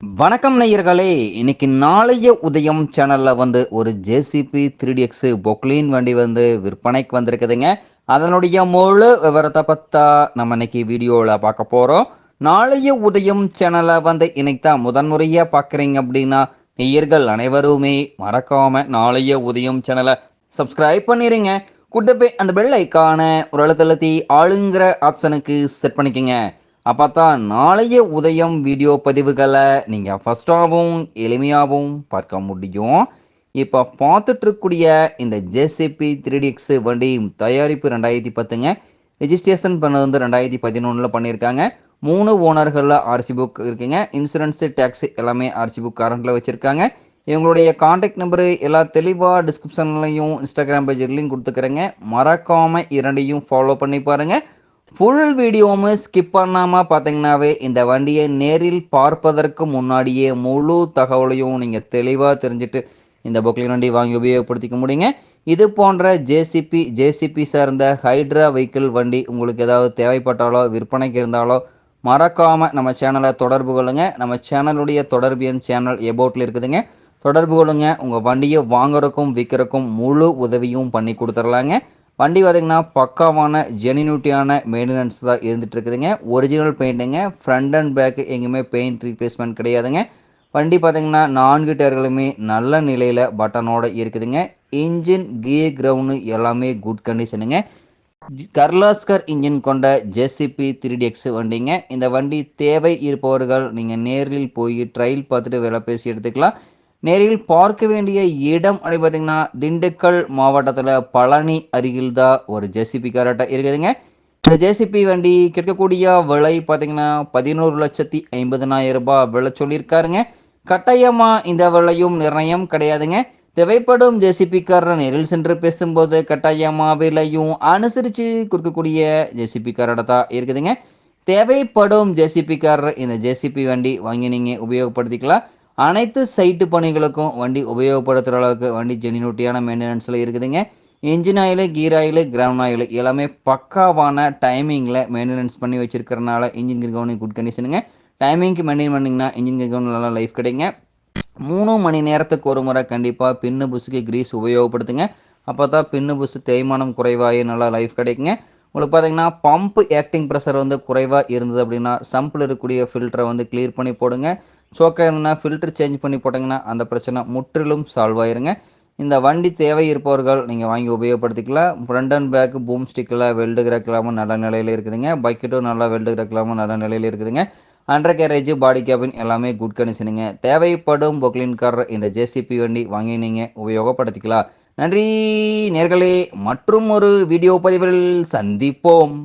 வணக்கம் நேயர்களே இன்னைக்கு நாளைய உதயம் சேனல்ல வந்து ஒரு ஜேசிபி த்ரீ டிஎக்ஸ் பொக்லின் வண்டி வந்து விற்பனைக்கு வந்திருக்குதுங்க. அதனுடைய முழு விவரத்தை பத்தா நம்ம இன்னைக்கு வீடியோவில் பார்க்க போகிறோம் நாளைய உதயம் சேனலை வந்து இன்னைக்கு தான் முதன்முறையாக பார்க்குறீங்க அப்படின்னா நேயர்கள் அனைவருமே மறக்காம நாளைய உதயம் சேனலை சப்ஸ்கிரைப் பண்ணிடுங்க கூட்டப்பே அந்த பெல் ஐக்கான ஒரு அழுத்தழுத்தி ஆளுங்கிற ஆப்ஷனுக்கு செட் பண்ணிக்கோங்க. அப்போ தான் நாளைய உதயம் வீடியோ பதிவுகளை நீங்கள் ஃபஸ்ட்டாகவும் எளிமையாகவும் பார்க்க முடியும். இப்போ பார்த்துட்ருக்கூடிய இந்த ஜேசிபி த்ரீ டிஎக்ஸ் வண்டி தயாரிப்பு ரெண்டாயிரத்தி பத்துங்க. ரெஜிஸ்ட்ரேஷன் பண்ணது வந்து ரெண்டாயிரத்தி பதினொன்றில் பண்ணியிருக்காங்க மூணு ஓனர்களில் ஆர்சி புக் இருக்குங்க. இன்சூரன்ஸு டேக்ஸ் எல்லாமே ஆர்சி புக் கரண்ட்டில் வச்சுருக்காங்க. இவங்களுடைய காண்டாக்ட் நம்பரு எல்லா தெளிவாக டிஸ்கிரிப்ஷன்லையும் இன்ஸ்டாகிராம் பேஜ்லையும் கொடுத்துக்கிறேங்க. மறக்காமல் இரண்டையும் ஃபாலோ பண்ணி பாருங்கள் ஃபுல் வீடியோவும் ஸ்கிப் பண்ணாமல் பார்த்தீங்கன்னாவே இந்த வண்டியை நேரில் பார்ப்பதற்கு முன்னாடியே முழு தகவலையும் நீங்கள் தெளிவாக தெரிஞ்சுட்டு இந்த பொக்லின் வண்டி வாங்கி உபயோகப்படுத்திக்க முடியுங்க. இது போன்ற ஜேசிபி ஜேசிபி சார்ந்த ஹைட்ரா வெஹிக்கிள் வண்டி உங்களுக்கு ஏதாவது தேவைப்பட்டாலோ விற்பனைக்கு இருந்தாலோ மறக்காமல் நம்ம சேனலை தொடர்பு கொள்ளுங்க. நம்ம சேனலுடைய தொடர்பு எண் சேனல் எபோட்டில் இருக்குதுங்க. தொடர்பு கொள்ளுங்க. உங்கள் வண்டியை வாங்குறதுக்கும் விற்கிறக்கும் முழு உதவியும் பண்ணி கொடுத்துர்லாங்க வண்டி பார்த்திங்கன்னா பக்காவான ஜெனினியூட்டியான மெயின்டெனன்ஸ் தான் இருந்துகிட்டு இருக்குதுங்க ஒரிஜினல் பெயிண்ட்டுங்க ஃப்ரண்ட் அண்ட் பேக்கு எங்கேயுமே பெயிண்ட் ரீப்ளேஸ்மெண்ட் கிடையாதுங்க. வண்டி பார்த்திங்கன்னா நான்கு டயர்களுமே நல்ல நிலையில் பட்டனோடு இருக்குதுங்க. இன்ஜின் கியர் கிரவுண்டு எல்லாமே குட் கண்டிஷனுங்க கர்லாஸ்கர் இன்ஜின் கொண்ட ஜெசிபி த்ரீ எக்ஸ் வண்டிங்க. இந்த வண்டி தேவை இருப்பவர்கள் நீங்கள் நேரில் போய் ட்ரையல் பார்த்துட்டு விலை பேசி எடுத்துக்கலாம். நேரில் பார்க்க வேண்டிய இடம் அப்படி பார்த்தீங்கன்னா திண்டுக்கல் மாவட்டத்தில் பழனி அருகில் தான் ஒரு ஜேசிபி கரெக்டாக இருக்குதுங்க. இந்த ஜேசிபி வண்டி கிடைக்கக்கூடிய விலை பார்த்தீங்கன்னா பதினோரு லட்சத்தி ஐம்பதனாயிரம் ரூபாய் விலை சொல்லியிருக்காருங்க. கட்டாயமாக இந்த விலையும் நிர்ணயம் கிடையாதுங்க. தேவைப்படும் ஜேசிபிக்காரர் நேரில் சென்று பேசும்போது கட்டாயமாக விலையும் அனுசரித்து கொடுக்கக்கூடிய ஜேசிபிக்காரோட தான் இருக்குதுங்க. தேவைப்படும் ஜேசிபிக்காரர் இந்த ஜேசிபி வண்டி வாங்கி நீங்கள் உபயோகப்படுத்திக்கலாம். அனைத்து சைட்டு பணிகளுக்கும் வண்டி உபயோகப்படுத்துகிற அளவுக்கு வண்டி ஜெனினூட்டியான மெயின்டெனன்ஸில் இருக்குதுங்க. Engine oil gear oil ground oil எல்லாமே பக்காவான டைமிங்கில் மெயின்டெனன்ஸ் பண்ணி வச்சுருக்கிறனால இன்ஜின் கவுனிங் குட் கண்டிஷனுங்க டைமிங்க்கு மெயின்டைன் பண்ணிங்கன்னா இன்ஜின் கிரகவுன் நல்லா லைஃப் கிடைங்க மூணு மணி நேரத்துக்கு ஒரு முறை கண்டிப்பாக பின்னு புஷுக்கு கிரீஸ் உபயோகப்படுத்துங்க. அப்போ தான் பின்னு புஷ் தேய்மானம் குறைவாகி நல்லா லைஃப் கிடைக்குங்க. உங்களுக்கு பார்த்தீங்கன்னா பம்ப் ஆக்டிங் ப்ரெஷர் வந்து குறைவாக இருந்தது அப்படின்னா சம்பில் இருக்கக்கூடிய ஃபில்டரை வந்து கிளியர் பண்ணி போடுங்க. சோக்காக இருந்ததுன்னா ஃபில்டர் சேஞ்ச் பண்ணி போட்டிங்கன்னா அந்த பிரச்சனை முற்றிலும் சால்வ் ஆயிருங்க. இந்த வண்டி தேவை இருப்பவர்கள் நீங்கள் வாங்கி உபயோகப்படுத்திக்கலாம். ஃப்ரண்ட் அண்ட் பேக்கு பூம் ஸ்டிக்கில் வெல்டு கிரக்கலாமும் நல்ல நிலையில் இருக்குதுங்க. பக்கெட்டும் நல்லா வெல்டு கிரக்கலாமும் நல்ல நிலையில் இருக்குதுங்க. அண்டர் கேரேஜ் பாடி கேபின் எல்லாமே குட் கண்டிஷனுங்க தேவைப்படும் பொக்லின் கார் இந்த ஜேசிபி வண்டி வாங்கி நீங்கள் உபயோகப்படுத்திக்கலாம். நன்றி நேர்களே மற்றும் ஒரு வீடியோ பதிவில் சந்திப்போம்.